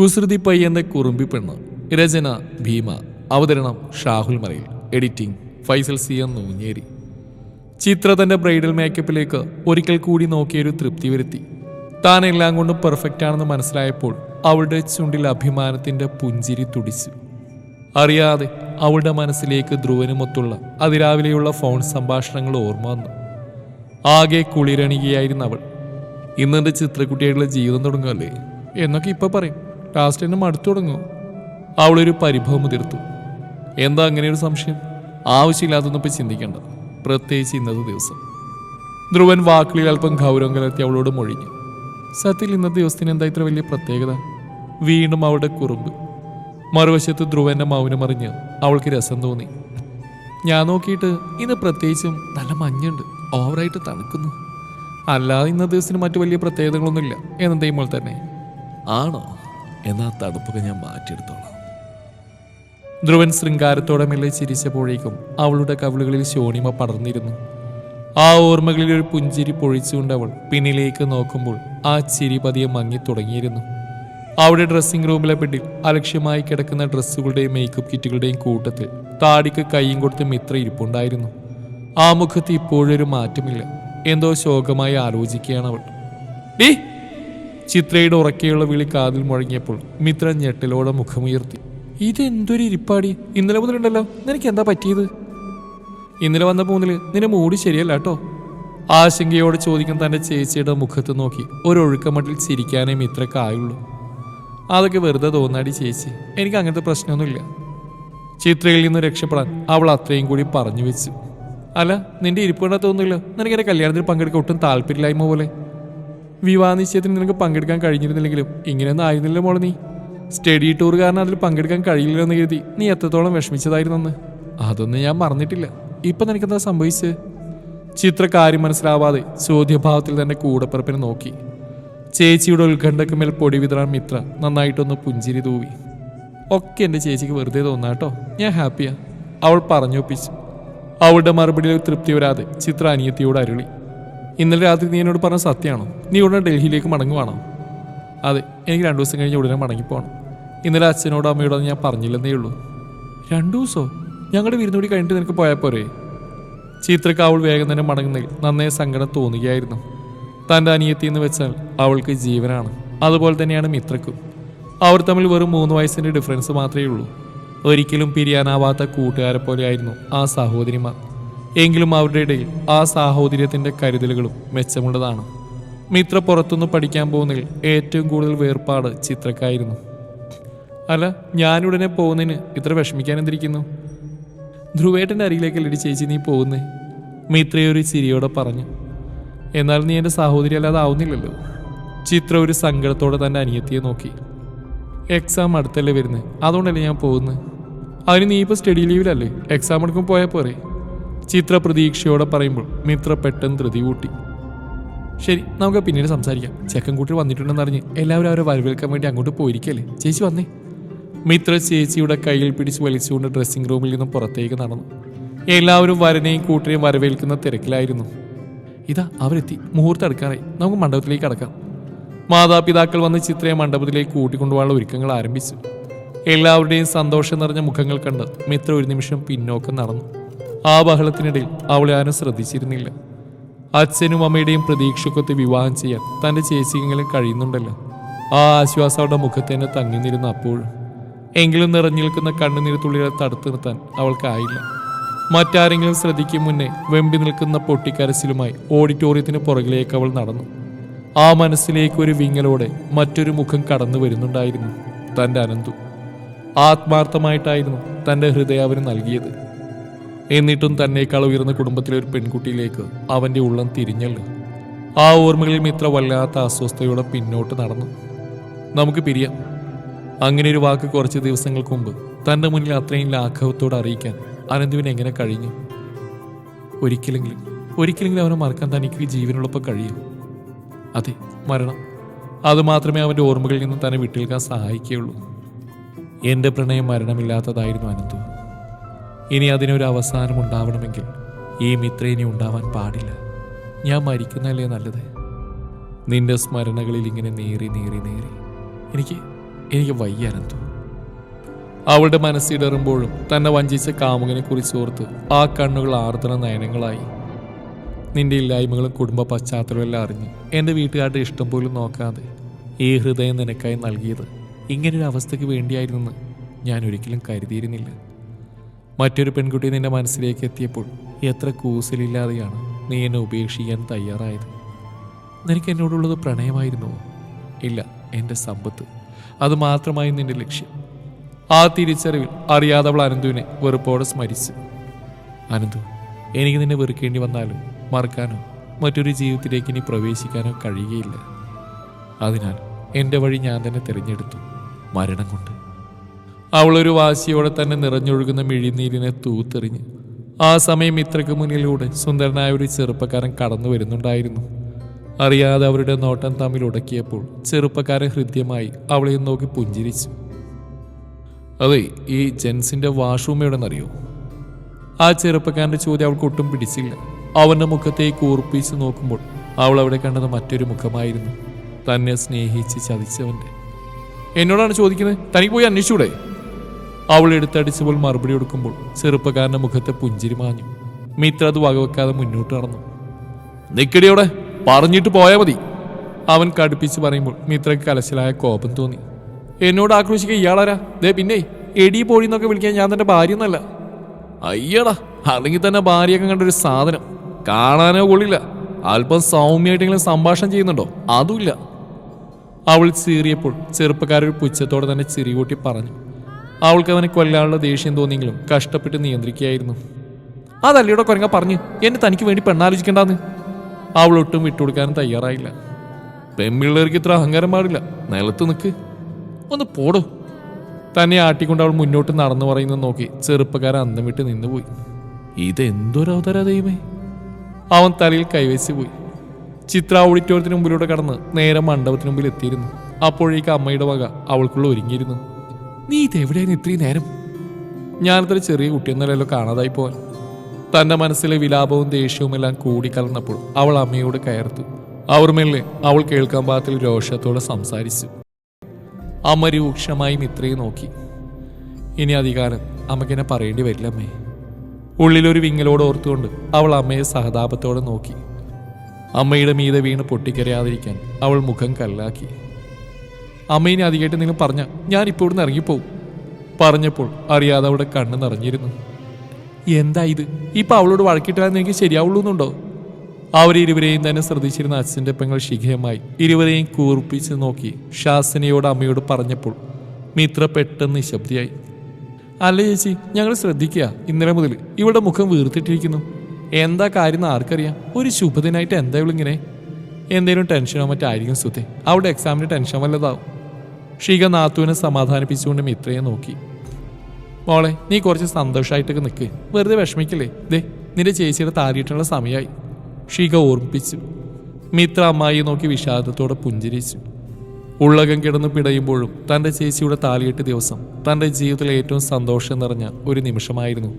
കുസൃതി പയ്യന്റെ കുറുമ്പി പെണ്ണ് രചന ഭീമ. അവതരണം Shahul Marayil editing Faisal C M Noonjeri. Chithra തന്റെ ബ്രൈഡൽ മേക്കപ്പിലേക്ക് ഒരിക്കൽ കൂടി നോക്കിയൊരു തൃപ്തി വരുത്തി. താൻ എല്ലാം കൊണ്ടും പെർഫെക്റ്റ് ആണെന്ന് മനസ്സിലായപ്പോൾ അവളുടെ ചുണ്ടിൽ അഭിമാനത്തിന്റെ പുഞ്ചിരി തുടിച്ചു. അറിയാതെ അവളുടെ മനസ്സിലേക്ക് ധ്രുവനുമൊത്തുള്ള അതിരാവിലെയുള്ള ഫോൺ സംഭാഷണങ്ങൾ ഓർമ്മ വന്നു. ആകെ കുളിരണികയായിരുന്നു അവൾ ഇന്നെന്റെ ചിത്രക്കുട്ടിയായിട്ടുള്ള ജീവിതം തുടങ്ങുമല്ലേ എന്നൊക്കെ ഇപ്പൊ പറയും. ലാസ്റ്റ് എന്നെ മടുത്തു തുടങ്ങും. അവളൊരു പരിഭവം മുതിർത്തു. എന്താ അങ്ങനെ ഒരു സംശയം ആവശ്യമില്ലാത്തൊന്നിപ്പോൾ ചിന്തിക്കേണ്ട. പ്രത്യേകിച്ച് ഇന്നത്തെ ദിവസം. ധ്രുവൻ വാക്കുകളിൽ അല്പം ഗൗരവം കലർത്തി അവളോട് മൊഴിഞ്ഞു. സത്യത്തിൽ ഇന്നത്തെ ദിവസത്തിന് എന്താ ഇത്ര വലിയ പ്രത്യേകത? വീണ്ടും അവളുടെ കുറുമ്പ്. മറുവശത്ത് ധ്രുവന്റെ മൗനമറിഞ്ഞ് അവൾക്ക് രസം തോന്നി. ഞാൻ നോക്കിയിട്ട് ഇന്ന് പ്രത്യേകിച്ചും നല്ല മഞ്ഞുണ്ട്. ഓവറായിട്ട് തണുക്കുന്നു. അല്ലാതെ ഇന്നത്തെ ദിവസത്തിന് മറ്റു വലിയ പ്രത്യേകതകളൊന്നുമില്ല. എന്നെന്തെയ്യുമ്പോൾ തന്നെ. ആണോ? എന്നാ തണുപ്പൊക്കെ ഞാൻ മാറ്റിയെടുത്തോളാം. ധ്രുവൻ ശൃംഗാരത്തോടെ മെല്ലെ ചിരിച്ചപ്പോഴേക്കും അവളുടെ കവിളുകളിൽ ശോണിമ പടർന്നിരുന്നു. ആ ഓർമ്മകളിൽ ഒരു പുഞ്ചിരി പൊഴിച്ചുകൊണ്ട് അവൾ പിന്നിലേക്ക് നോക്കുമ്പോൾ ആ ചിരി പതിയെ മങ്ങി തുടങ്ങിയിരുന്നു. അവിടെ ഡ്രസ്സിംഗ് റൂമിലെ ബെഡിൽ അലക്ഷ്യമായി കിടക്കുന്ന ഡ്രസ്സുകളുടെയും മേക്കപ്പ് കിറ്റുകളുടെയും കൂട്ടത്തിൽ താടിക്ക് കൈയും കൊടുത്ത് മിത്ര ഇരിപ്പുണ്ടായിരുന്നു. ആ മുഖത്ത് ഇപ്പോഴൊരു മാറ്റമില്ല. എന്തോ ശോകമായി ആലോചിക്കുകയാണ് അവൾ. ഡീ ചിത്രയുടെ ഉറക്കെയുള്ള വിളി കാതിൽ മുഴങ്ങിയപ്പോൾ മിത്ര ഞെട്ടിലോടെ മുഖമുയർത്തി. ഇതെന്തൊരു ഇരിപ്പാടി? ഇന്നലെ മുതലുണ്ടല്ലോ നിനക്ക് എന്താ പറ്റിയത്? ഇന്നലെ വന്ന മൂന്നിൽ നിന്റെ മൂടി ശരിയല്ല കേട്ടോ ആശങ്കയോടെ ചോദിക്കുന്ന തന്റെ ചേച്ചിയുടെ മുഖത്ത് നോക്കി ഒരൊഴുക്കമട്ടിൽ ചിരിക്കാനേ മിത്രക്കായുള്ളൂ. അതൊക്കെ വെറുതെ തോന്നാടി ചേച്ചി. എനിക്ക് അങ്ങനത്തെ പ്രശ്നമൊന്നുമില്ല. ചിത്രയിൽ നിന്ന് രക്ഷപ്പെടാൻ അവൾ അത്രയും കൂടി പറഞ്ഞു വെച്ചു. അല്ല നിന്റെ ഇരിപ്പ് തോന്നുന്നില്ല. നിനക്ക് എന്റെ കല്യാണത്തിൽ പങ്കെടുക്കാൻ ഒട്ടും താല്പര്യമില്ലായ്മ പോലെ. വിവാഹ നിശ്ചയത്തിന് നിനക്ക് പങ്കെടുക്കാൻ കഴിഞ്ഞിരുന്നില്ലെങ്കിലും ഇങ്ങനെയൊന്നും ആയിരുന്നില്ല മോളെ നീ. സ്റ്റഡി ടൂർ കാരണം അതിൽ പങ്കെടുക്കാൻ കഴിയില്ലെന്ന് കരുതി നീ എത്രത്തോളം വിഷമിച്ചതായിരുന്നെന്ന്. അതൊന്നും ഞാൻ മറന്നിട്ടില്ല. ഇപ്പം നിനക്കെന്താ സംഭവിച്ചത് ചിത്ര കാര്യം മനസ്സിലാവാതെ ചോദ്യഭാവത്തിൽ തന്നെ കൂടപ്പിറപ്പിനെ നോക്കി. ചേച്ചിയുടെ ഉത്കണ്ഠക്ക് മേൽ പൊടി വിതറാൻ മിത്ര നന്നായിട്ടൊന്ന് പുഞ്ചിരി തൂവി. ഒക്കെ എന്റെ ചേച്ചിക്ക് വെറുതെ തോന്നാട്ടോ ഞാൻ ഹാപ്പിയാ. അവൾ പറഞ്ഞൊപ്പിച്ചു. അവളുടെ മറുപടിയിൽ തൃപ്തി വരാതെ ചിത്ര അനിയത്തിയോട് അരുളി. ഇന്നലെ രാത്രി നീ എന്നോട് പറഞ്ഞ സത്യമാണോ? നീ ഉടനെ ഡൽഹിയിലേക്ക് മടങ്ങുവാണോ? അതെ എനിക്ക് രണ്ടു ദിവസം കഴിഞ്ഞ് ഉടനെ മടങ്ങിപ്പോകണം ഇന്നലെ അച്ഛനോടോ അമ്മയോടോ ഞാൻ പറഞ്ഞില്ലെന്നേ ഉള്ളൂ. രണ്ടു ദിവസമോ ഞങ്ങളുടെ വിരുന്നുകൂടി കഴിഞ്ഞിട്ട് നിനക്ക് പോയാൽ പോരെ? ചിത്രക്ക് അവൾ വേഗം തന്നെ മടങ്ങുന്നതിൽ നന്നേ സങ്കടം തോന്നുകയായിരുന്നു. തന്റെ അനിയത്തി എന്ന് വെച്ചാൽ അവൾക്ക് ജീവനാണ്. അതുപോലെ തന്നെയാണ് മിത്രക്കും. അവർ തമ്മിൽ വെറും മൂന്ന് വയസ്സിന്റെ ഡിഫറൻസ് മാത്രമേ ഉള്ളൂ. ഒരിക്കലും പിരിയാനാവാത്ത കൂട്ടുകാരെ പോലെയായിരുന്നു ആ സഹോദരിമാർ. എങ്കിലും അവരുടെ ഇടയിൽ ആ സാഹോദര്യത്തിന്റെ കരുതലുകളും മെച്ചമുള്ളതാണ്. മിത്ര പുറത്തുനിന്ന് പഠിക്കാൻ പോകുന്നതിൽ ഏറ്റവും കൂടുതൽ വേർപാട് ചിത്രക്കായിരുന്നു. അല്ല ഞാനുടനെ പോകുന്നതിന് ഇത്ര വിഷമിക്കാൻ എന്തിരിക്കുന്നു? ധ്രുവേട്ടന്റെ അരികിലേക്ക് ലടി ചേച്ചി നീ പോകുന്നേ? മിത്രയൊരു ചിരിയോടെ പറഞ്ഞു. എന്നാൽ നീ എന്റെ സഹോദരി അല്ലാതെ ആവുന്നില്ലല്ലോ. ചിത്ര ഒരു സങ്കടത്തോടെ തന്റെ അനിയത്തിയെ നോക്കി. എക്സാം അടുത്തല്ലേ വരുന്നത് അതുകൊണ്ടല്ലേ ഞാൻ പോകുന്നത് അതിന് നീ ഇപ്പോൾ സ്റ്റഡി ലീവിലല്ലേ എക്സാം എടുക്കുമ്പോൾ പോയാൽ പോരെ? ചിത്ര പ്രതീക്ഷയോടെ പറയുമ്പോൾ മിത്ര പെട്ടെന്ന് ധൃതി കൂട്ടി. ശരി നമുക്ക് പിന്നീട് സംസാരിക്കാം. ചെക്കൻ കൂട്ടി വന്നിട്ടുണ്ടെന്ന് അറിഞ്ഞ് എല്ലാവരും അവരെ വരവേൽക്കാൻ വേണ്ടി അങ്ങോട്ട് പോയിരിക്കല്ലേ? ചേച്ചി വന്നേ. മിത്ര ചേച്ചിയുടെ കയ്യിൽ പിടിച്ച് വലിച്ചുകൊണ്ട് ഡ്രസ്സിംഗ് റൂമിൽ നിന്നും പുറത്തേക്ക് നടന്നു. എല്ലാവരും വരനെയും കൂട്ടരെയും വരവേൽക്കുന്ന തിരക്കിലായിരുന്നു. ഇതാ അവരെത്തി. മുഹൂർത്തം എടുക്കാറായി നമുക്ക് മണ്ഡപത്തിലേക്ക് കടക്കാം. മാതാപിതാക്കൾ വന്ന് ചിത്രയെ മണ്ഡപത്തിലേക്ക് കൂട്ടിക്കൊണ്ടുപോകാനുള്ള ഒരുക്കങ്ങൾ ആരംഭിച്ചു. എല്ലാവരുടെയും സന്തോഷം നിറഞ്ഞ മുഖങ്ങൾ കണ്ട് മിത്ര ഒരു നിമിഷം പിന്നോക്കം നടന്നു. ആ ബഹളത്തിനിടയിൽ അവളെ ആരും ശ്രദ്ധിച്ചിരുന്നില്ല അച്ഛനും അമ്മയുടെയും പ്രതീക്ഷക്കൊത്ത് വിവാഹം ചെയ്യാൻ തന്റെ ചേച്ചിക്കെങ്കിലും കഴിയുന്നുണ്ടല്ലോ. ആ ആശ്വാസം അവളുടെ മുഖത്ത് തന്നെ തങ്ങി നിന്നിരുന്ന അപ്പോഴും എങ്കിലും നിറഞ്ഞു നിൽക്കുന്ന കണ്ണുനീരത്തുള്ളികളെ തടുത്തു നിർത്താൻ അവൾക്കായില്ല. മറ്റാരെങ്കിലും ശ്രദ്ധിക്കും മുന്നേ വെമ്പി നിൽക്കുന്ന പൊട്ടിക്കരച്ചിലുമായി ഓഡിറ്റോറിയത്തിന് പുറകിലേക്ക് അവൾ നടന്നു. ആ മനസ്സിലേക്ക് ഒരു വിങ്ങലോടെ മറ്റൊരു മുഖം കടന്നു വരുന്നുണ്ടായിരുന്നു തന്റെ അനന്തു. ആത്മാർത്ഥമായിട്ടായിരുന്നു തന്റെ ഹൃദയം അവന് നൽകിയത്. എന്നിട്ടും തന്നേക്കാൾ ഉയർന്ന കുടുംബത്തിലെ ഒരു പെൺകുട്ടിയിലേക്ക് അവന്റെ ഉള്ളം തിരിഞ്ഞല്ലോ. ആ ഓർമ്മകളിൽ മിത്ര വല്ലാത്ത അസ്വസ്ഥയോടെ പിന്നോട്ട് നടന്നു. നമുക്ക് പിരിയാം. അങ്ങനെ ഒരു വാക്ക് കുറച്ച് ദിവസങ്ങൾക്ക് മുമ്പ് തന്റെ മുന്നിൽ അത്രയും ലാഘവത്തോട് അറിയിക്കാൻ അനന്തുവിന് എങ്ങനെ കഴിഞ്ഞു? ഒരിക്കലെങ്കിലും ഒരിക്കലെങ്കിലും അവനെ മറക്കാൻ തനിക്ക് ജീവനുള്ളപ്പോൾ കഴിയും. അതെ മരണം. അതുമാത്രമേ അവന്റെ ഓർമ്മകളിൽ നിന്ന് തന്നെ വിട്ടേൽക്കാൻ സഹായിക്കുകയുള്ളൂ. എന്റെ പ്രണയം മരണമില്ലാത്തതായിരുന്നു അനന്തു. ഇനി അതിനൊരു അവസാനം ഉണ്ടാവണമെങ്കിൽ ഈ മിത്ര ഇനി ഉണ്ടാവാൻ പാടില്ല. ഞാൻ മരിക്കുന്നല്ലേ നല്ലത്? നിന്റെ സ്മരണകളിൽ ഇങ്ങനെ നേറി നേറി നേറി. എനിക്ക് എനിക്ക് വയ്യാനന്തു അവളുടെ മനസ്സിടറുമ്പോഴും തന്നെ വഞ്ചിച്ച കാമുകനെ കുറിച്ച് ഓർത്ത് ആ കണ്ണുകൾ ആർദ്ര നയനങ്ങളായി. നിന്റെ ഇല്ലായ്മകളും കുടുംബ പശ്ചാത്തലവും എല്ലാം അറിഞ്ഞ് എന്റെ വീട്ടുകാരുടെ ഇഷ്ടം പോലും നോക്കാതെ ഈ ഹൃദയം നിനക്കായി നൽകിയത് ഇങ്ങനൊരു അവസ്ഥയ്ക്ക് വേണ്ടിയായിരുന്നെന്ന് ഞാൻ ഒരിക്കലും കരുതിയിരുന്നില്ല. മറ്റൊരു പെൺകുട്ടി നിന്റെ മനസ്സിലേക്ക് എത്തിയപ്പോൾ എത്ര കൂസലില്ലാതെയാണ് നീ എന്നെ ഉപേക്ഷിക്കാൻ തയ്യാറായത്? നിനക്ക് എന്നോടുള്ളത് പ്രണയമായിരുന്നുവോ ഇല്ല എന്റെ സമ്പത്ത്. അത് മാത്രമായി നിന്റെ ലക്ഷ്യം. ആ തിരിച്ചറിവിൽ അറിയാതെ അവൾ അനന്തുവിനെ വെറുപ്പോടെ സ്മരിച്ച്. അനന്തു എനിക്ക് നിന്നെ വെറുക്കേണ്ടി വന്നാലും മറക്കാനോ മറ്റൊരു ജീവിതത്തിലേക്ക് ഇനി പ്രവേശിക്കാനോ കഴിയുകയില്ല. അതിനാൽ എന്റെ വഴി ഞാൻ തന്നെ തിരഞ്ഞെടുത്തു. മരണം കൊണ്ട്. അവളൊരു വാശിയോടെ തന്നെ നിറഞ്ഞൊഴുകുന്ന മിഴിനീരിനെ തൂത്തെറിഞ്ഞ്. ആ സമയം ഇത്രയ്ക്ക് മുന്നിലൂടെ സുന്ദരനായ ഒരു ചെറുപ്പക്കാരൻ കടന്നു വരുന്നുണ്ടായിരുന്നു. അറിയാതെ അവരുടെ നോട്ടം തമ്മിൽ ഉടക്കിയപ്പോൾ ചെറുപ്പക്കാരൻ ഹൃദ്യമായി അവളെ നോക്കി പുഞ്ചിരിച്ചു. അതെ ഈ ജെൻസിന്റെ വാഷ്റൂം ആ ചെറുപ്പക്കാരന്റെ ചോദ്യം അവൾക്ക് ഒട്ടും പിടിച്ചില്ല. അവന്റെ മുഖത്തേക്ക് ഊർപ്പിച്ച് നോക്കുമ്പോൾ അവൾ അവിടെ കണ്ടത് മറ്റൊരു മുഖമായിരുന്നു. തന്നെ സ്നേഹിച്ച് ചതിച്ചവന്റെ. എന്നോടാണ് ചോദിക്കുന്നത്? തനിക്ക് പോയി അന്വേഷിച്ചൂടെ? അവൾ എടുത്തടിച്ചപ്പോൾ മറുപടി കൊടുക്കുമ്പോൾ ചെറുപ്പക്കാരന്റെ മുഖത്തെ പുഞ്ചിരി മാഞ്ഞു. മിത്ര അത് വകവെക്കാതെ മുന്നോട്ട് നടന്നു. നിക്കടിയോടെ പറഞ്ഞിട്ട് പോയാൽ മതി. അവൻ കടുപ്പിച്ച് പറയുമ്പോൾ മിത്രയ്ക്ക് കലശലായ കോപം തോന്നി. എന്നോട് ആക്രോശിക്ക ഇയാളാരാ? ദേ പിന്നെ എടി പോഴിന്നൊക്കെ വിളിക്കാൻ ഞാൻ തന്റെ ഭാര്യ എന്നല്ല. അയ്യടാ അല്ലെങ്കിൽ തന്നെ ഭാര്യയൊക്കെ കണ്ടൊരു സാധനം. കാണാനോ കൊള്ളില്ല. അല്പം സൗമ്യമായിട്ടെങ്കിലും സംഭാഷണം ചെയ്യുന്നുണ്ടോ? അതുമില്ല. അവൾ ചീറിയപ്പോൾ ചെറുപ്പക്കാരൊരു പുച്ഛത്തോടെ തന്നെ ചിരി കൂട്ടി പറഞ്ഞു. അവൾക്ക് അവനെ കൊല്ലാനുള്ള ദേഷ്യം തോന്നിയെങ്കിലും കഷ്ടപ്പെട്ട് നിയന്ത്രിക്കുകയായിരുന്നു. അതല്ലയുടെ കൊരങ്ങ പറഞ്ഞു? എന്നെ തനിക്ക് വേണ്ടി പെണ്ണാലോചിക്കണ്ടെന്ന്. ഒട്ടും വിട്ടുകൊടുക്കാനും തയ്യാറായില്ല. പെൺപിള്ളേർക്ക് ഇത്ര അഹങ്കാരം പാടില്ല. നിലത്ത് നിൽക്ക് ഒന്ന് പോടോ. തന്നെ ആട്ടിക്കൊണ്ട് അവൾ മുന്നോട്ട് നടന്നു പറയുന്നത് നോക്കി ചെറുപ്പക്കാരൻ അന്തം വിട്ട് നിന്നുപോയി. ഇതെന്തൊരു അവതാര ദൈവമേ. അവൻ തലയിൽ കൈവച്ച് പോയി. ചിത്ര ഓഡിറ്റോറിയത്തിന് മുമ്പിലൂടെ കടന്ന് നേരെ മണ്ഡപത്തിന് മുമ്പിൽ എത്തിയിരുന്നു. അപ്പോഴേക്ക് അമ്മയുടെ വക അവൾക്കുള്ള ഒരുങ്ങിയിരുന്നു. നീ ഇതെവിടെയാണ് ഇത്രയും നേരം? ഞാനത്ര ചെറിയ കുട്ടിയൊന്നല്ലല്ലോ കാണാതായി പോവാൻ. തന്റെ മനസ്സിലെ വിലാപവും ദേഷ്യവും എല്ലാം കൂടിക്കലർന്നപ്പോൾ അവൾ അമ്മയോട് കയർത്തു. അവർ മെല്ലെ അവൾ കേൾക്കാൻ പാകത്തിൽ രോഷത്തോടെ സംസാരിച്ചു. അമ്മ രൂക്ഷമായി മിത്രയെ നോക്കി. ഇനി അധികാരം അമ്മയ്ക്കെന്നെ പറയേണ്ടി വരില്ല അമ്മേ ഉള്ളിലൊരു വിങ്ങലോട് ഓർത്തുകൊണ്ട് അവൾ അമ്മയെ സഹതാപത്തോടെ നോക്കി. അമ്മയുടെ മീതെ വീണ് പൊട്ടിക്കരയാതിരിക്കാൻ അവൾ മുഖം കല്ലാക്കി. അമ്മ ഇനി അധികമായിട്ട് നിങ്ങൾ പറഞ്ഞ ഞാൻ ഇപ്പോൾ ഇവിടുന്ന് ഇറങ്ങിപ്പോവും. പറഞ്ഞപ്പോൾ അറിയാതെ അവിടെ കണ്ണ് നിറഞ്ഞിരുന്നു. എന്താ ഇത്? ഇപ്പൊ അവളോട് വഴക്കിട്ടാൽ എനിക്ക് ശരിയാവുള്ളൂ എന്നുണ്ടോ അവരിരുവരെയും തന്നെ ശ്രദ്ധിച്ചിരുന്ന അച്ഛന്റെ പെങ്ങൾ ശിഖയമായി ഇരുവരെയും കൂർപ്പിച്ച് നോക്കി ശാസനയോട് അമ്മയോട് പറഞ്ഞപ്പോൾ മിത്ര പെട്ടെന്ന് നിശബ്ദിയായി. അല്ല ചേച്ചി ഞങ്ങൾ ശ്രദ്ധിക്കുക ഇന്നലെ മുതൽ ഇവിടെ മുഖം വീർത്തിട്ടിരിക്കുന്നു. എന്താ കാര്യം ആർക്കറിയാം. ഒരു ശുഭദിനായിട്ട് എന്താ ഇവളിങ്ങനെ? എന്തെങ്കിലും ടെൻഷനോ മറ്റായിരിക്കും സുധേ. അവിടെ എക്സാമിന് ടെൻഷൻ വല്ലതാവും. ഷിക നാത്തുവിനെ സമാധാനിപ്പിച്ചുകൊണ്ട് മിത്രയെ നോക്കി. മോളെ നീ കുറച്ച് സന്തോഷമായിട്ടൊക്കെ നിൽക്ക് വെറുതെ വിഷമിക്കില്ലേ? ദേ നിന്റെ ചേച്ചിയുടെ താരിയിട്ടുള്ള സമയമായി ഷിക ഓർമ്മിപ്പിച്ചു. മിത്ര അമ്മായി നോക്കി വിഷാദത്തോടെ പുഞ്ചിരിച്ചു. ഉള്ളകം കിടന്ന് പിടയുമ്പോഴും തന്റെ ചേച്ചിയുടെ താലിയെട്ട് ദിവസം തന്റെ ജീവിതത്തിലെ ഏറ്റവും സന്തോഷം നിറഞ്ഞ ഒരു നിമിഷമായിരുന്നു.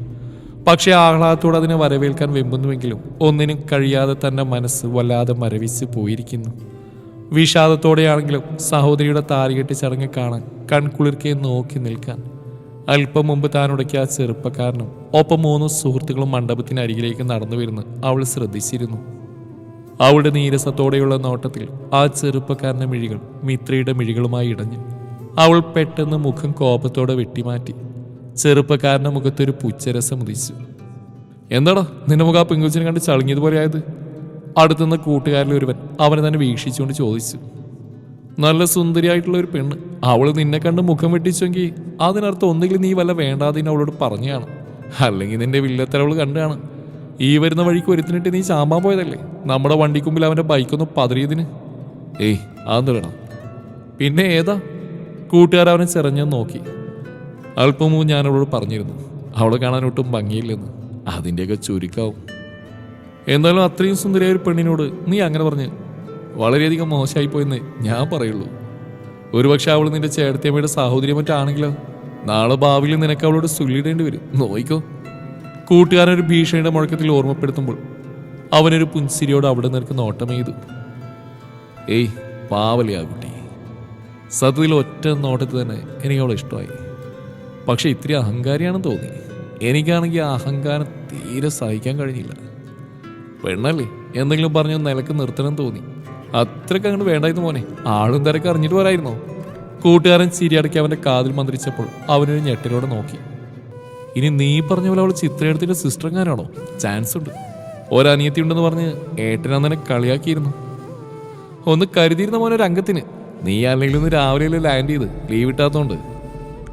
പക്ഷേ ആഹ്ലാദത്തോടെ അതിനെ വരവേൽക്കാൻ വെമ്പുന്നുവെങ്കിലും ഒന്നിനും കഴിയാതെ തന്റെ മനസ്സ് വല്ലാതെ മരവിച്ച് പോയിരിക്കുന്നു. വിഷാദത്തോടെയാണെങ്കിലും സഹോദരിയുടെ താരികെട്ടി ചടങ്ങ് കാണാൻ കൺകുളിർക്കെ നോക്കി നിൽക്കാൻ. അല്പം മുമ്പ് താൻ ഉടക്കിയ ആ ചെറുപ്പക്കാരനും ഒപ്പം മൂന്ന് സുഹൃത്തുക്കളും മണ്ഡപത്തിനരികിലേക്ക് നടന്നു വരുന്നു അവൾ ശ്രദ്ധിച്ചിരുന്നു. അവളുടെ നീരസത്തോടെയുള്ള നോട്ടത്തിൽ ആ ചെറുപ്പക്കാരന്റെ മിഴികൾ മിത്രയുടെ മിഴികളുമായി ഇടഞ്ഞു. അവൾ പെട്ടെന്ന് മുഖം കോപത്തോടെ വെട്ടിമാറ്റി ചെറുപ്പക്കാരന്റെ മുഖത്തൊരു പുച്ഛരസം ഉദിച്ചു. എന്താടാ നിന്റെ മുഖം ആ പെങ്കുച്ചിനെ കണ്ട് ചളുങ്ങിയതുപോലെ ആയത്? അടുത്തുനിന്ന് കൂട്ടുകാരിൽ ഒരുവൻ അവനെ തന്നെ വീക്ഷിച്ചുകൊണ്ട് ചോദിച്ചു നല്ല സുന്ദരിയായിട്ടുള്ള ഒരു പെണ്ണ്. അവൾ നിന്നെ കണ്ട് മുഖം വെട്ടിച്ചെങ്കിൽ അതിനർത്ഥം ഒന്നുകിൽ നീ വല്ല വേണ്ടാതിന് അവളോട് പറഞ്ഞാണ് അല്ലെങ്കിൽ നിന്റെ വില്ലത്തരവൾ കണ്ടാണ്. ഈ വരുന്ന വഴിക്ക് ഒരുത്തിനിട്ട് നീ ചാമ്പാൻ പോയതല്ലേ? നമ്മുടെ വണ്ടിക്കുമ്പിൽ അവന്റെ ബൈക്കൊന്ന് പതറിയതിന്. ഏയ് അതൊന്നും പിന്നെ ഏതാ? കൂട്ടുകാർ അവനെ ചെറഞ്ഞു നോക്കി. അല്പം മുമ്പ് ഞാൻ പറഞ്ഞിരുന്നു അവളെ കാണാൻ ഒട്ടും ഭംഗിയില്ലെന്ന്. അതിന്റെയൊക്കെ ചുരുക്കാവും. എന്നാലും അത്രയും സുന്ദരിയായ ഒരു പെണ്ണിനോട് നീ അങ്ങനെ പറഞ്ഞ് വളരെയധികം മോശമായി പോയെന്ന് ഞാൻ പറയുള്ളൂ. ഒരുപക്ഷെ അവൾ നിന്റെ ചേട്ടത്തിയമ്മയുടെ സാഹോദര്യം മറ്റാണെങ്കിലോ നാളെ ഭാവിയിൽ നിനക്ക് അവളോട് സുല്ലിടേണ്ടി വരും. നോയിക്കോ. കൂട്ടുകാരൻ ഒരു ഭീഷണിയുടെ മുഴക്കത്തിൽ ഓർമ്മപ്പെടുത്തുമ്പോൾ അവനൊരു പുൻസിരിയോട് അവിടെ നിൽക്കുന്ന നോട്ടം ചെയ്തു ഏയ് പാവലയാ കുട്ടി. സത്യത്തിൽ ഒറ്റ നോട്ടത്തിൽ തന്നെ എനിക്ക് അവളെ ഇഷ്ടമായി. പക്ഷെ ഇത്തിരി അഹങ്കാരിയാണെന്ന് തോന്നി. എനിക്കാണെങ്കിൽ ആ അഹങ്കാരം തീരെ സഹിക്കാൻ കഴിഞ്ഞില്ല. പെണ്ണല്ലേ? എന്തെങ്കിലും പറഞ്ഞു നിലയ്ക്ക് നിർത്തണം തോന്നി. അത്രയ്ക്ക് അങ്ങോട്ട് വേണ്ടായിരുന്നു മോനെ. ആളും തിരക്ക് അറിഞ്ഞിട്ട് പോരായിരുന്നോ കൂട്ടുകാരൻ ചിരിയടക്കി അവന്റെ കാതിൽ മന്ത്രിച്ചപ്പോൾ അവനൊരു ഞെട്ടിലൂടെ നോക്കി. ഇനി നീ പറഞ്ഞ പോലെ അവൾ ചിത്രയെടുത്തിന്റെ സിസ്റ്റർ എങ്ങാനാണോ ചാൻസ് ഉണ്ട്. ഒരനിയത്തി ഉണ്ടെന്ന് പറഞ്ഞ് ഏട്ടനന്നെ കളിയാക്കിയിരുന്നു. ഒന്ന് കരുതിയിരുന്ന മോനെ ഒരു അംഗത്തിന്. നീ അല്ലെങ്കിൽ ഒന്ന് രാവിലെ ലാൻഡ് ചെയ്ത്? ലീവ് ഇട്ടാത്തോണ്ട്.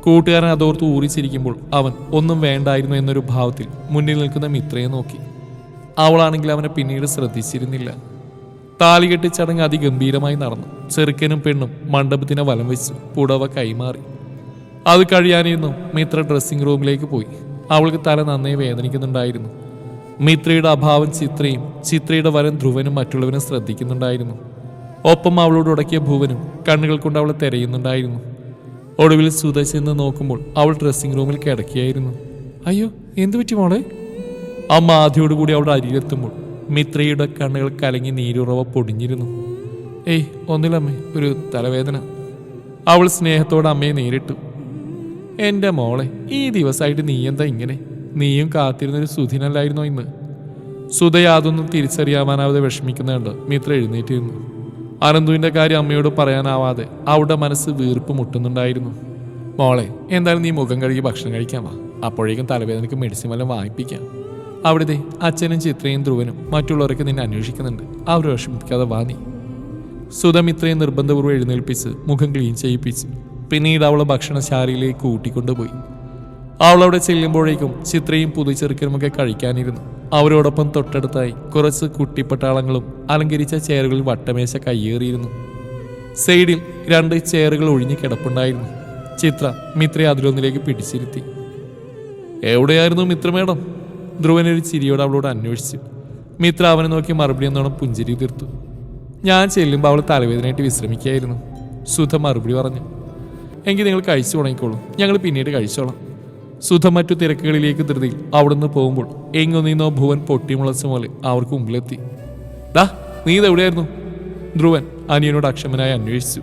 കൂട്ടുകാരൻ അതോർത്ത് ഊറിച്ചിരിക്കുമ്പോൾ അവൻ ഒന്നും വേണ്ടായിരുന്നു എന്നൊരു ഭാവത്തിൽ മുന്നിൽ നിൽക്കുന്ന മിത്രയെ നോക്കി. അവളാണെങ്കിൽ അവനെ പിന്നീട് ശ്രദ്ധിച്ചിരുന്നില്ല. താലികെട്ടി ചടങ്ങ് അതിഗംഭീരമായി നടന്നു. ചെറുക്കനും പെണ്ണും മണ്ഡപത്തിനെ വലം വെച്ചു പുടവ കൈമാറി. അത് കഴിയാനിരുന്നു മിത്ര ഡ്രസ്സിംഗ് റൂമിലേക്ക് പോയി. അവൾക്ക് തല നന്നേ വേദനിക്കുന്നുണ്ടായിരുന്നു. മിത്രയുടെ അഭാവം ചിത്രയും ചിത്രയുടെ വരം ധ്രുവനും മറ്റുള്ളവരും ശ്രദ്ധിക്കുന്നുണ്ടായിരുന്നു. ഒപ്പം അവളോട് ഉടക്കിയ ഭുവനും കണ്ണുകൾ കൊണ്ട് അവളെ തിരയുന്നുണ്ടായിരുന്നു. ഒടുവിൽ സുധ ചെന്ന് നോക്കുമ്പോൾ അവൾ ഡ്രസ്സിംഗ് റൂമിൽ കിടക്കുകയായിരുന്നു. അയ്യോ എന്തു പറ്റി മോളെ? അമ്മ ആദ്യയോടുകൂടി അവിടെ അരിയിലെത്തുമ്പോൾ മിത്രയുടെ കണ്ണുകൾ കലങ്ങി നീരുറവ പൊടിഞ്ഞിരുന്നു. ഏയ് ഒന്നില്ലമ്മേ ഒരു തലവേദന. അവൾ സ്നേഹത്തോടെ അമ്മയെ നേരിട്ടു. എന്റെ മോളെ ഈ ദിവസമായിട്ട് നീ എന്താ ഇങ്ങനെ? നീയും കാത്തിരുന്നൊരു സുധിനല്ലായിരുന്നോ ഇന്ന്? സുധ യാതൊന്നും തിരിച്ചറിയാവാനാവാതെ വിഷമിക്കുന്നുണ്ട്. മിത്ര എഴുന്നേറ്റിരുന്നു. അനന്തുവിന്റെ കാര്യം അമ്മയോട് പറയാനാവാതെ അവളുടെ മനസ്സ് വീർപ്പ് മുട്ടുന്നുണ്ടായിരുന്നു. മോളെ എന്തായാലും നീ മുഖം കഴുകി ഭക്ഷണം കഴിക്കാൻ വാ. അപ്പോഴേക്കും തലവേദനയ്ക്ക് മെഡിസിൻ വല്ലതും വാങ്ങിപ്പിക്കാം. അവിടുത്തെ അച്ഛനും ചിത്രയും ധ്രുവനും മറ്റുള്ളവരൊക്കെ നിന്നെ അന്വേഷിക്കുന്നുണ്ട്. അവർ വിഷമിപ്പിക്കാതെ വാങ്ങി സുതം സുധമിത്രയും നിർബന്ധപൂർവം എഴുന്നേൽപ്പിച്ച് മുഖം ക്ലീൻ ചെയ്യിപ്പിച്ച് പിന്നീട് അവളെ ഭക്ഷണശാലയിലേക്ക് കൂട്ടിക്കൊണ്ടുപോയി അവൾ അവിടെ ചെല്ലുമ്പോഴേക്കും ചിത്രയും പുതുചെറുക്കനുമൊക്കെ കഴിക്കാനിരുന്നു. അവരോടൊപ്പം തൊട്ടടുത്തായി കുറച്ച് കുട്ടിപ്പട്ടാളങ്ങളും അലങ്കരിച്ച ചെയറുകളിൽ വട്ടമേശ കയ്യേറിയിരുന്നു. സൈഡിൽ രണ്ട് ചെയറുകൾ ഒഴിഞ്ഞു കിടപ്പുണ്ടായിരുന്നു. ചിത്ര മിത്രയെ അതിലൊന്നിലേക്ക് പിടിച്ചിരുത്തി. എവിടെയായിരുന്നു മിത്ര മേഡം ധ്രുവനൊരു ചിരിയോട് അവളോട് അന്വേഷിച്ചു. മിത്ര അവനെ നോക്കി മറുപടി എന്നോണം പുഞ്ചിരി തീർത്തു. ഞാൻ ചെല്ലുമ്പോൾ അവൾ തലവേദനയായിട്ട് വിശ്രമിക്കുകയായിരുന്നു. സുധ മറുപടി പറഞ്ഞു. എങ്കിൽ നിങ്ങൾ കഴിച്ചു തുടങ്ങിക്കോളൂ. ഞങ്ങൾ പിന്നീട് കഴിച്ചോളാം. സുധ മറ്റു തിരക്കുകളിലേക്ക് ധൃതിയിൽ അവിടുന്ന് പോകുമ്പോൾ എങ്ങോ നീന്നോ ഭുവൻ പൊട്ടിമുളച്ച പോലെ അവർക്ക് മുമ്പിലെത്തി. ദാ നീ ഇതെവിടെയായിരുന്നു ധ്രുവൻ അനിയനോട് അക്ഷമനായി അന്വേഷിച്ചു.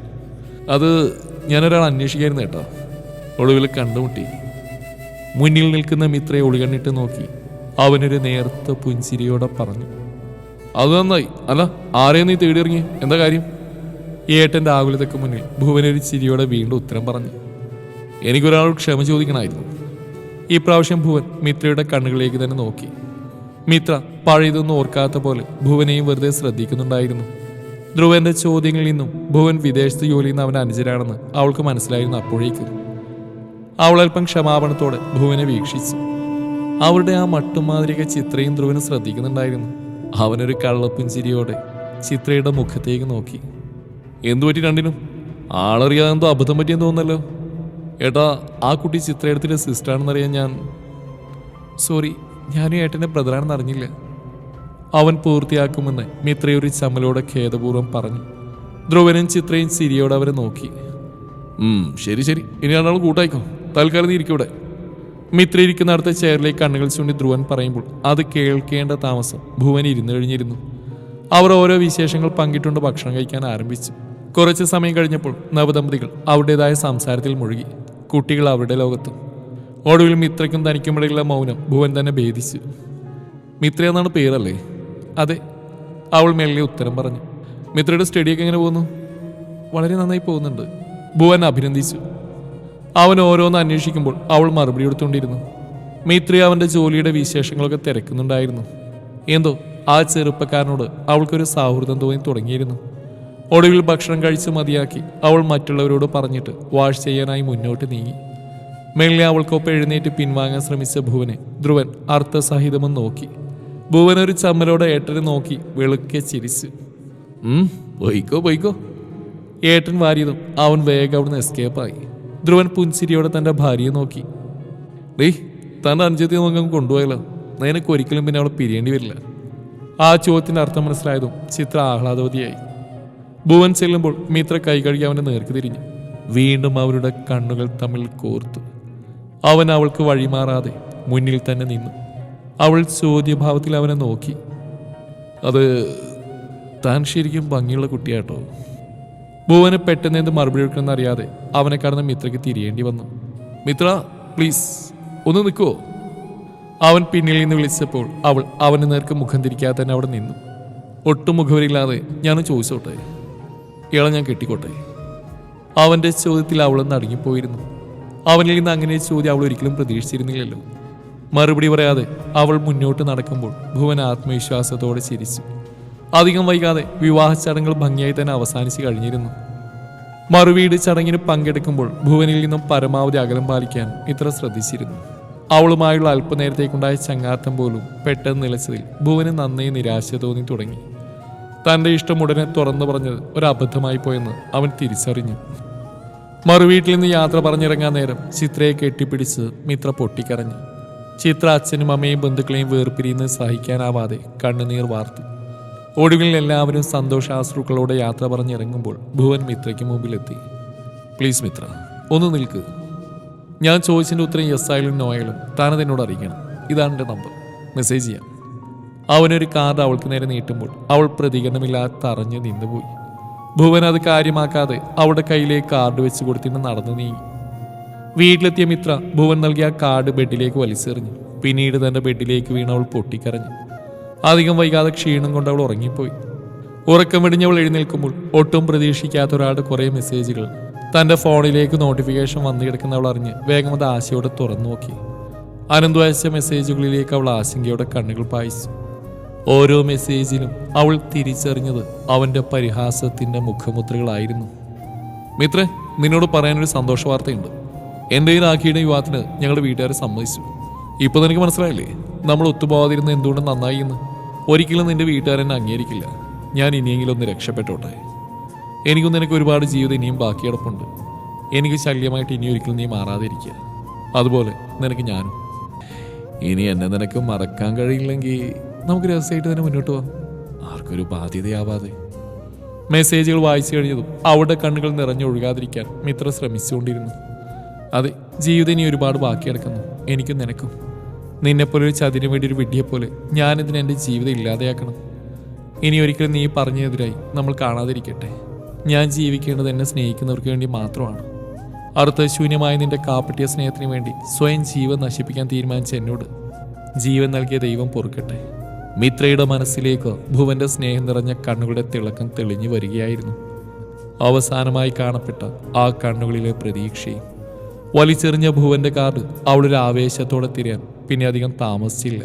അത് ഞാനൊരാൾ അന്വേഷിക്കായിരുന്നു കേട്ടോ. ഒടുവിൽ കണ്ടുമുട്ടി. മുന്നിൽ നിൽക്കുന്ന മിത്രയെ ഒളികണ്ണിട്ട് നോക്കി. അവനൊരു നേർത്ത പുഞ്ചിരിയോടെ പറഞ്ഞു അത് നന്നായി. അല്ല ആരെയും നീ തേടിയിറങ്ങി? എന്താ കാര്യം? ഏട്ടന്റെ ആകുലതയ്ക്ക് മുന്നിൽ ഭുവനൊരു ചിരിയോടെ വീണ്ടും ഉത്തരം പറഞ്ഞു എനിക്കൊരാളോട് ക്ഷമ ചോദിക്കണമായിരുന്നു. ഈ പ്രാവശ്യം ഭുവൻ മിത്രയുടെ കണ്ണുകളിലേക്ക് തന്നെ നോക്കി. മിത്ര പഴയതൊന്നും ഓർക്കാത്ത പോലെ ഭുവനെയും വെറുതെ ശ്രദ്ധിക്കുന്നുണ്ടായിരുന്നു. ധ്രുവന്റെ ചോദ്യങ്ങളിൽ നിന്നും ഭുവൻ വിദേശത്ത് ജോലി ചെയ്യുന്ന അവന്റെ അനുജരാണെന്ന് അവൾക്ക് മനസ്സിലായിരുന്നു അപ്പോഴേക്കും. അവളൽപ്പം ക്ഷമാപണത്തോടെ ഭുവനെ വീക്ഷിച്ചു. അവരുടെ ആ മട്ടുമാതിരിക ചിത്രയും ധ്രുവനും ശ്രദ്ധിക്കുന്നുണ്ടായിരുന്നു. അവനൊരു കള്ളപ്പുഞ്ചിരിയോടെ ചിത്രയുടെ മുഖത്തേക്ക് നോക്കി. എന്തുപറ്റി രണ്ടിനും? ആളറിയാതെ എന്തോ അബദ്ധം പറ്റിയെന്ന് തോന്നല്ലോ ഏട്ടാ ആ കുട്ടി ചിത്രയെടുത്തിന്റെ സിസ്റ്ററാണെന്നറിയാൻ ഞാൻ സോറി ഞാനും ഏട്ടന്റെ ബ്രദറാണെന്ന് അറിഞ്ഞില്ല. അവൻ പൂർത്തിയാക്കുമെന്ന് മിത്രയൊരു ചമ്മലോടെ ഖേദപൂർവം പറഞ്ഞു. ധ്രുവനും ചിത്രയും ചിരിയോടെ അവരെ നോക്കി. ശരി ശരി. ഇനി രണ്ടാളും കൂട്ടായിക്കോ. തൽക്കാലം നീ ഇരിക്കൂടെ മിത്ര ഇരിക്കുന്ന അടുത്ത ചെയറിലേക്ക് കണ്ണുകൾ ചൂണ്ടി ധ്രുവൻ പറയുമ്പോൾ അത് കേൾക്കേണ്ട താമസം ഭുവൻ ഇരുന്നു കഴിഞ്ഞിരുന്നു. അവർ ഓരോ വിശേഷങ്ങൾ പങ്കിട്ടുകൊണ്ട് ഭക്ഷണം കഴിക്കാൻ ആരംഭിച്ചു. കുറച്ച് സമയം കഴിഞ്ഞപ്പോൾ നവദമ്പതികൾ അവരുടേതായ സംസാരത്തിൽ മുഴുകി. കുട്ടികൾ അവരുടെ ലോകത്തും. ഒടുവിൽ മിത്രയ്ക്കും തനിക്കുമിടയിലുള്ള മൗനം ഭുവൻ തന്നെ ഭേദിച്ചു. മിത്ര എന്നാണ് പേരല്ലേ? അതെ. അവൾ മെല്ലെ ഉത്തരം പറഞ്ഞു. മിത്രയുടെ സ്റ്റഡിയൊക്കെ എങ്ങനെ പോകുന്നു? വളരെ നന്നായി പോകുന്നുണ്ട്. ഭുവൻ അഭിനന്ദിച്ചു. അവൻ ഓരോന്ന് അന്വേഷിക്കുമ്പോൾ അവൾ മറുപടി കൊടുത്തുകൊണ്ടിരുന്നു. മൈത്രി അവന്റെ ജോലിയുടെ വിശേഷങ്ങളൊക്കെ തിരക്കുന്നുണ്ടായിരുന്നു. എന്തോ ആ ചെറുപ്പക്കാരനോട് അവൾക്കൊരു സൗഹൃദം തോന്നി തുടങ്ങിയിരുന്നു. ഒടുവിൽ ഭക്ഷണം കഴിച്ച് മതിയാക്കി അവൾ മറ്റുള്ളവരോട് പറഞ്ഞിട്ട് വാഷ് ചെയ്യാനായി മുന്നോട്ട് നീങ്ങി. മെല്ലെ അവൾക്കൊപ്പം എഴുന്നേറ്റ് പിൻവാങ്ങാൻ ശ്രമിച്ച ഭുവനെ ധ്രുവൻ അർത്ഥസഹിതമെന്ന് നോക്കി. ഭുവൻ ഒരു ചമ്മലോടെ ഏട്ടനെ നോക്കി വെളുക്കെ ചിരിച്ചു. പോയിക്കോ പോയിക്കോ. ഏട്ടൻ വാരിയതും അവൻ വേഗം അവിടുന്ന് എസ്കേപ്പായി ധ്രുവൻ പുൻസിരിയോടെ തന്റെ ഭാര്യയെ നോക്കി. ഡേ തന്റെ അനുജത്തെ നോക്കാൻ കൊണ്ടുപോയല്ലോ. നിനക്ക് ഒരിക്കലും പിന്നെ അവളെ പിരിയേണ്ടി വരില്ല. ആ ചോദ്യത്തിന്റെ അർത്ഥം മനസ്സിലായതും ചിത്ര ആഹ്ലാദവതിയായി. ഭുവൻ ചെല്ലുമ്പോൾ മിത്ര കൈ കഴുകി അവന്റെ നേർക്ക് തിരിഞ്ഞു. വീണ്ടും അവരുടെ കണ്ണുകൾ തമ്മിൽ കോർത്തു. അവൻ അവൾക്ക് വഴിമാറാതെ മുന്നിൽ തന്നെ നിന്നു. അവൾ ചോദ്യഭാവത്തിൽ അവനെ നോക്കി. അത് താൻ ശരിക്കും ഭംഗിയുള്ള കുട്ടിയാട്ടോ. ഭുവന് പെട്ടെന്ന് എന്ത് മറുപടി എടുക്കണമെന്ന് അറിയാതെ അവനെ കടന്ന് മിത്രയ്ക്ക് തിരിയേണ്ടി വന്നു. മിത്ര പ്ലീസ് ഒന്ന് നിൽക്കുവോ? അവൻ പിന്നിൽ നിന്ന് വിളിച്ചപ്പോൾ അവൾ അവന് നേർക്ക് മുഖം തിരിക്കാതെ തന്നെ അവിടെ നിന്നു. ഒട്ടും മുഖവരില്ലാതെ ഞാൻ ചോദിച്ചോട്ടെ? ഇയാളെ ഞാൻ കെട്ടിക്കോട്ടെ? അവന്റെ ചോദ്യത്തിൽ അവളൊന്ന് അടങ്ങിപ്പോയിരുന്നു. അവനിൽ നിന്ന് അങ്ങനെ ചോദ്യം അവൾ ഒരിക്കലും പ്രതീക്ഷിച്ചിരുന്നില്ലല്ലോ. മറുപടി പറയാതെ അവൾ മുന്നോട്ട് നടക്കുമ്പോൾ ഭുവൻ ആത്മവിശ്വാസത്തോടെ ചിരിച്ചു. അധികം വൈകാതെ വിവാഹ ചടങ്ങുകൾ ഭംഗിയായി തന്നെ അവസാനിച്ച് കഴിഞ്ഞിരുന്നു. മറുവീട് ചടങ്ങിന് പങ്കെടുക്കുമ്പോൾ ഭുവനിൽ നിന്നും പരമാവധി അകലം പാലിക്കാൻ ഇത്ര ശ്രദ്ധിച്ചിരുന്നു. അവളുമായുള്ള അല്പനേരത്തേക്കുണ്ടായ ചങ്ങാത്തം പോലും പെട്ടെന്ന് നിലച്ചതിൽ ഭുവന് നന്നേ നിരാശ തോന്നി തുടങ്ങി. തന്റെ ഇഷ്ടം ഉടനെ തുറന്നു പറഞ്ഞത് ഒരു അബദ്ധമായി പോയെന്ന് അവൻ തിരിച്ചറിഞ്ഞു. മറുവീട്ടിൽ നിന്ന് യാത്ര പറഞ്ഞിറങ്ങാൻ നേരം ചിത്രയെ കെട്ടിപ്പിടിച്ച് മിത്ര പൊട്ടിക്കരഞ്ഞു. ചിത്ര അച്ഛനും അമ്മയും ബന്ധുക്കളെയും വേർപിരിയുന്നത് സഹിക്കാനാവാതെ കണ്ണുനീർ വാർത്തു. ഒടുവിൽ എല്ലാവരും സന്തോഷാശ്രുക്കളോടെ യാത്ര പറഞ്ഞിറങ്ങുമ്പോൾ ഭുവൻ മിത്രയ്ക്ക് മുമ്പിലെത്തി. പ്ലീസ് മിത്ര ഒന്ന് നിൽക്ക്. ഞാൻ ചോദിച്ചതിന്റെ ഉത്തരം യെസ് ആയാലും നോ ആയാലും താനത് എന്നോട് അറിയിക്കണം. ഇതാണ് എന്റെ നമ്പർ. മെസ്സേജ് ചെയ്യാം. അവനൊരു കാർഡ് അവൾക്ക് നേരെ നീട്ടുമ്പോൾ അവൾ പ്രതികരണമില്ലാതെ തറഞ്ഞു നിന്നുപോയി. ഭുവൻ അത് കാര്യമാക്കാതെ അവളുടെ കയ്യിലേക്ക് കാർഡ് വെച്ച് കൊടുത്തിട്ട് നടന്നു നീങ്ങി. വീട്ടിലെത്തിയ മിത്ര ഭുവൻ നൽകിയ കാർഡ് ബെഡിലേക്ക് വലിച്ചെറിഞ്ഞു. പിന്നീട് തന്റെ ബെഡിലേക്ക് വീണ് അവൾ പൊട്ടിക്കരഞ്ഞു. അധികം വൈകാതെ ക്ഷീണം കൊണ്ട് അവൾ ഉറങ്ങിപ്പോയി. ഉറക്കം വെടിഞ്ഞവൾ എഴുന്നേൽക്കുമ്പോൾ ഒട്ടും പ്രതീക്ഷിക്കാത്ത ഒരാളുടെ കുറേ മെസ്സേജുകൾ തന്റെ ഫോണിലേക്ക് നോട്ടിഫിക്കേഷൻ വന്നു കിടക്കുന്ന അവൾ അറിഞ്ഞ് വേഗം അത് ആശയോടെ തുറന്നു നോക്കി. അനന്തു മെസ്സേജുകളിലേക്ക് അവൾ ആശങ്കയോടെ കണ്ണുകൾ പായിച്ചു. ഓരോ മെസ്സേജിലും അവൾ തിരിച്ചറിഞ്ഞത് അവന്റെ പരിഹാസത്തിന്റെ മുഖമുദ്രകളായിരുന്നു. മിത്രേ നിന്നോട് പറയാനൊരു സന്തോഷ വാർത്തയുണ്ട്. എന്റെ ഈ രാഖിയുടെ വിവാഹത്തിന് ഞങ്ങളുടെ വീട്ടുകാരെ സമ്മതിച്ചു. ഇപ്പോൾ നിനക്ക് മനസ്സിലായില്ലേ? നമ്മൾ ഒത്തുപോകാതിരുന്ന എന്തുകൊണ്ട് നന്നായി എന്ന്. ഒരിക്കലും നിന്റെ വീട്ടുകാരെന്നെ അംഗീകരിക്കില്ല. ഞാൻ ഇനിയെങ്കിലും ഒന്ന് രക്ഷപ്പെട്ടോട്ടെ. എനിക്കും നിനക്ക് ഒരുപാട് ജീവിതം ഇനിയും ബാക്കിയടപ്പുണ്ട്. എനിക്ക് ശല്യമായിട്ട് ഇനി ഒരിക്കലും നീ മാറാതിരിക്കുക. അതുപോലെ നിനക്ക് ഞാനും. ഇനി എന്നെ നിനക്ക് മറക്കാൻ കഴിയില്ലെങ്കിൽ നമുക്ക് രഹസ്യമായിട്ട് തന്നെ മുന്നോട്ട് പോവാം ആർക്കൊരു ബാധ്യതയാവാതെ. മെസ്സേജുകൾ വായിച്ചു കഴിഞ്ഞതും അവളുടെ കണ്ണുകൾ നിറഞ്ഞൊഴുകാതിരിക്കാൻ മിത്ര ശ്രമിച്ചുകൊണ്ടിരുന്നു. അതെ ജീവിതം ഇനി ഒരുപാട് ബാക്കി കിടക്കുന്നു എനിക്കും നിനക്കും. നിന്നെപ്പോലെ ഒരു ചതിന് വേണ്ടി ഒരു വിഡ്ഢിയെപ്പോലെ ഞാനിതിന് എന്റെ ജീവിതം ഇല്ലാതെയാക്കണം. ഇനി ഒരിക്കലും നീ പറഞ്ഞെതിരായി നമ്മൾ കാണാതിരിക്കട്ടെ. ഞാൻ ജീവിക്കേണ്ടത് എന്നെ സ്നേഹിക്കുന്നവർക്ക് വേണ്ടി മാത്രമാണ്. അർത്ഥശൂന്യമായ നിന്റെ കാപ്പട്ടിയ സ്നേഹത്തിന് വേണ്ടി സ്വയം ജീവൻ നശിപ്പിക്കാൻ തീരുമാനിച്ച എന്നോട് ജീവൻ നൽകിയ ദൈവം പൊറുക്കട്ടെ. മിത്രയുടെ മനസ്സിലേക്ക് ഭുവന്റെ സ്നേഹം നിറഞ്ഞ കണ്ണുകളുടെ തിളക്കം തെളിഞ്ഞു വരികയായിരുന്നു. അവസാനമായി കാണപ്പെട്ട ആ കണ്ണുകളിലെ പ്രതീക്ഷയും വലിച്ചെറിഞ്ഞ ഭുവന്റെ കാർഡ് അവളൊരു ആവേശത്തോടെ തിരയാൻ പിന്നെ അധികം താമസിച്ചില്ല.